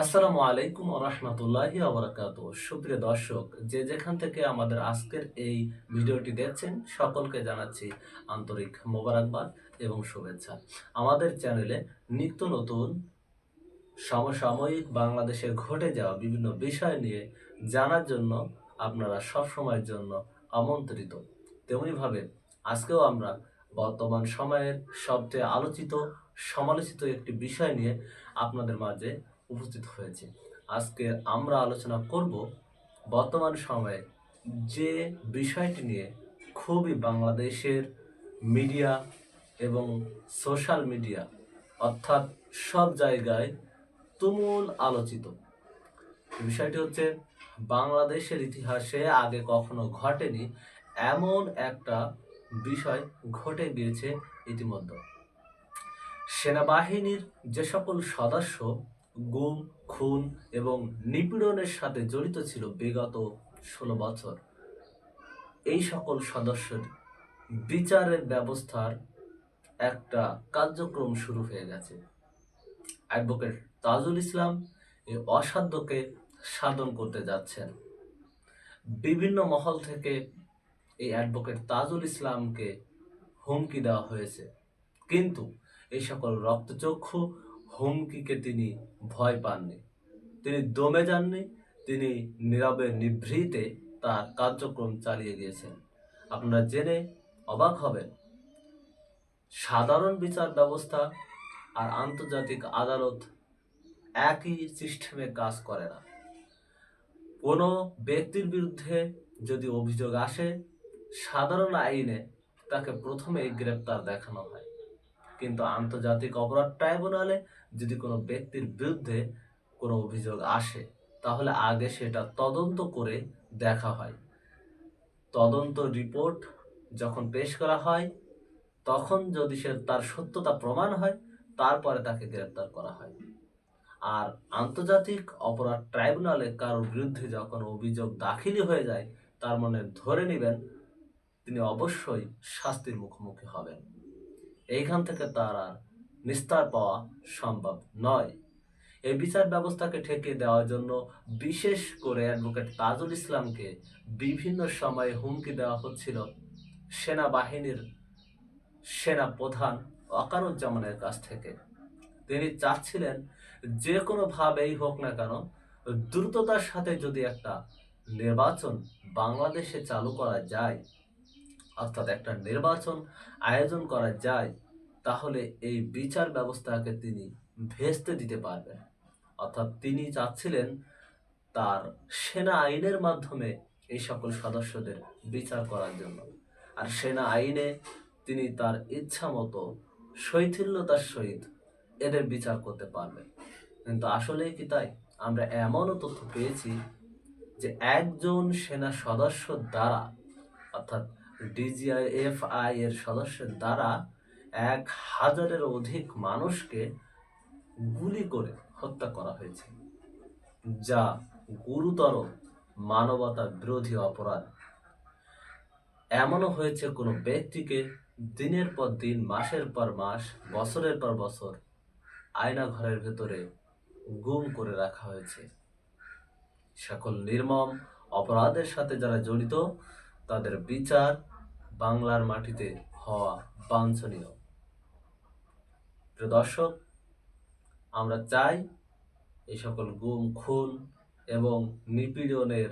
আসসালামু আলাইকুম রহমতুল্লাহি আবরাকাত সুপ্রিয় দর্শক, যে যেখান থেকে আমাদের আজকের এই ভিডিওটি দেখছেন, সকলকে জানাচ্ছি আন্তরিক মোবারকবাদ এবং শুভেচ্ছা। আমাদের চ্যানেলে নিত্য নতুন সমসাময়িক বাংলাদেশে ঘটে যাওয়া বিভিন্ন বিষয় নিয়ে জানার জন্য আপনারা সব সময়ের জন্য আমন্ত্রিত। তেমনিভাবে আজকেও আমরা বর্তমান সময়ের সবচেয়ে আলোচিত, সমালোচিত একটি বিষয় নিয়ে আপনাদের মাঝে উপস্থিত হয়েছে। আজকে আমরা আলোচনা করব বর্তমান সময়ে যে বিষয়টি নিয়ে খুবই বাংলাদেশের মিডিয়া এবং সোশ্যাল মিডিয়া, অর্থাৎ সব জায়গায় তুমুল আলোচিত। বিষয়টি হচ্ছে, বাংলাদেশের ইতিহাসে আগে কখনো ঘটেনি এমন একটা বিষয় ঘটে গিয়েছে ইতিমধ্যে। সেনাবাহিনীর যে সকল সদস্য গুম, খুন এবং নিপীড়নের সাথে জড়িত ছিল বিগত ষোলো বছর। এই সকল সদস্যের বিচারের ব্যবস্থার একটা কার্যক্রম শুরু হয়ে গেছে। অ্যাডভোকেট তাজুল ইসলাম এই অসাধ্যকে সাধন করতে যাচ্ছেন। বিভিন্ন মহল থেকে এই অ্যাডভোকেট তাজুল ইসলামকে হুমকি দেওয়া হয়েছে। কিন্তু এই সকল রক্তচক্ষু হুমকিকে তিনি ভয় পাননি। তিনি দমে যাননি, তিনি নীরবে নিভৃতে তার কার্যক্রম চালিয়ে গিয়েছেন। আপনারা জেনে অবাক হবেন, সাধারণ বিচার ব্যবস্থা আর আন্তর্জাতিক আদালত একই সিস্টেমে কাজ করে না। কোনো ব্যক্তির বিরুদ্ধে যদি অভিযোগ আসে, সাধারণ আইনে তাকে প্রথমে গ্রেপ্তার দেখানো হয়। কিন্তু আন্তর্জাতিক অপরাধ ট্রাইব্যুনালে যদি কোনো ব্যক্তির বিরুদ্ধে কোনো অভিযোগ আসে, তাহলে আগে সেটা তদন্ত করে দেখা হয়। তদন্ত রিপোর্ট যখন পেশ করা হয়, তখন যদি সে তার সত্যতা প্রমাণ হয়, তারপরে তাকে গ্রেপ্তার করা হয়। আর আন্তর্জাতিক অপরাধ ট্রাইব্যুনালে কারোর বিরুদ্ধে যখন অভিযোগ দাখিলই হয়ে যায়, তার মনে ধরে নেবেন তিনি অবশ্যই শাস্তির মুখোমুখি হবেন। এইখান থেকে তার আর নিস্তার পাওয়া সম্ভব নয়। এই বিচার ব্যবস্থাকে ঠেকে দেওয়ার জন্য বিশেষ করে অ্যাডভোকেট তাজুল ইসলামকে বিভিন্ন সময়ে হুমকি দেওয়া হচ্ছিল সেনাবাহিনীর সেনা প্রধান অকারুজ্জামানের কাছ থেকে। তিনি চাচ্ছিলেন যে কোনোভাবেই হোক না কেন দ্রুততার সাথে যদি একটা নির্বাচন বাংলাদেশে চালু করা যায়, অর্থাৎ একটা নির্বাচন আয়োজন করা যায় তাহলে এই বিচার ব্যবস্থাকে তিনি ভেস্তে দিতে পারবেন। অর্থাৎ তিনি চাচ্ছিলেন তার সেনা আইনের মাধ্যমে এই সকল সদস্যদের বিচার করার জন্য। আর সেনা আইনে তিনি তার ইচ্ছা মতো শৈথিল্যতার সহিত এদের বিচার করতে পারবেন। কিন্তু আসলেই কি তাই? আমরা এমনও তথ্য পেয়েছি যে একজন সেনা সদস্য দ্বারা, অর্থাৎ ডিজিআইএফআই এর সদস্যের দ্বারা এক হাজারের অধিক মানুষকে গুলি করে হত্যা করা হয়েছে, যা গুরুতর মানবতা বিরোধী অপরাধ। এমনও হয়েছে কোনো ব্যক্তিকে দিনের পর দিন, মাসের পর মাস, বছরের পর বছর আয়না ঘরের ভেতরে গুম করে রাখা হয়েছে। সকল নির্মম অপরাধের সাথে যারা জড়িত, তাদের বিচার বাংলার মাটিতে হওয়া বাঞ্ছনীয়। প্রিয় দর্শক আমরা চাই এই সকল গুম খুন এবং নিপীড়নের